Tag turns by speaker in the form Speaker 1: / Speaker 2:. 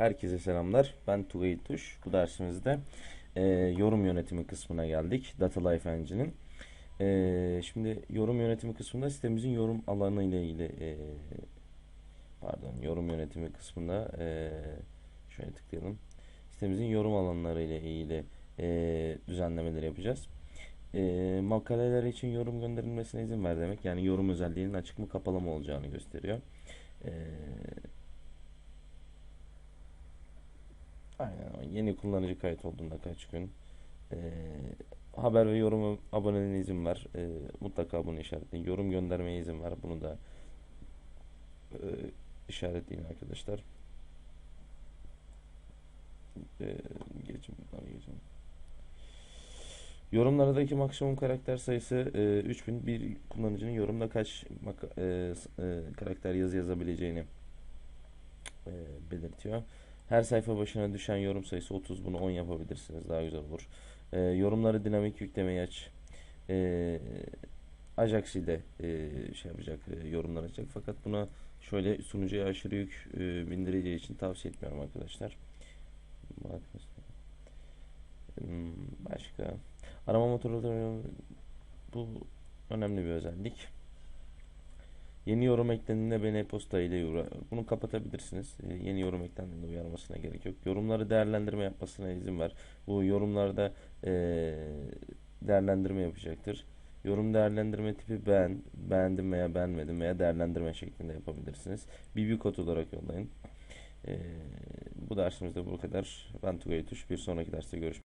Speaker 1: Herkese selamlar. Ben Tugay Tuş. Bu dersimizde e, yorum yönetimi kısmına geldik. Data Life Engine'in. E, şimdi yorum yönetimi kısmında sitemizin yorum alanı ile ilgili e, pardon yorum yönetimi kısmında e, şöyle tıklayalım. Sitemizin yorum alanları ile ilgili e, düzenlemeleri yapacağız. E, makaleler için yorum gönderilmesine izin ver demek. Yani yorum özelliğinin açık mı kapalı mı olacağını gösteriyor. E, Yeni kullanıcı kayıt olduğunda kaç gün Ee, haber ve yorum aboneliğine izin ver. Ee, mutlaka bunu işaretleyin. Yorum göndermeye izin ver. Bunu da e, işaretleyin arkadaşlar. Geçin, bunları geçin. Yorumlardaki maksimum karakter sayısı e, 3000. Bir kullanıcının yorumda kaç e, e, karakter yazı yazabileceğini e, belirtiyor. Her sayfa başına düşen yorum sayısı 30. Bunu 10 yapabilirsiniz. Daha güzel olur. Ee, yorumları dinamik yüklemeyi aç. Ee, Ajax ile e, şey yapacak, e, yorumlar açacak. Fakat buna şöyle sunucuya aşırı yük e, bindireceği için tavsiye etmiyorum arkadaşlar. Hmm, Başka. Arama motoru bu önemli bir özellik. Yeni yorum eklendiğinde beni e-posta ile uğra- bunu kapatabilirsiniz. Ee, yeni yorum eklendiğinde uyarmasına gerek yok. Yorumları değerlendirme yapmasına izin ver. Bu yorumlarda eee, değerlendirme yapacaktır. Yorum değerlendirme tipi beğen, beğendim veya beğenmedim veya değerlendirme şeklinde yapabilirsiniz. BB kod olarak yollayın. Eee, bu dersimizde bu kadar. Ben Tugay Tuş. Bir sonraki derste görüşmek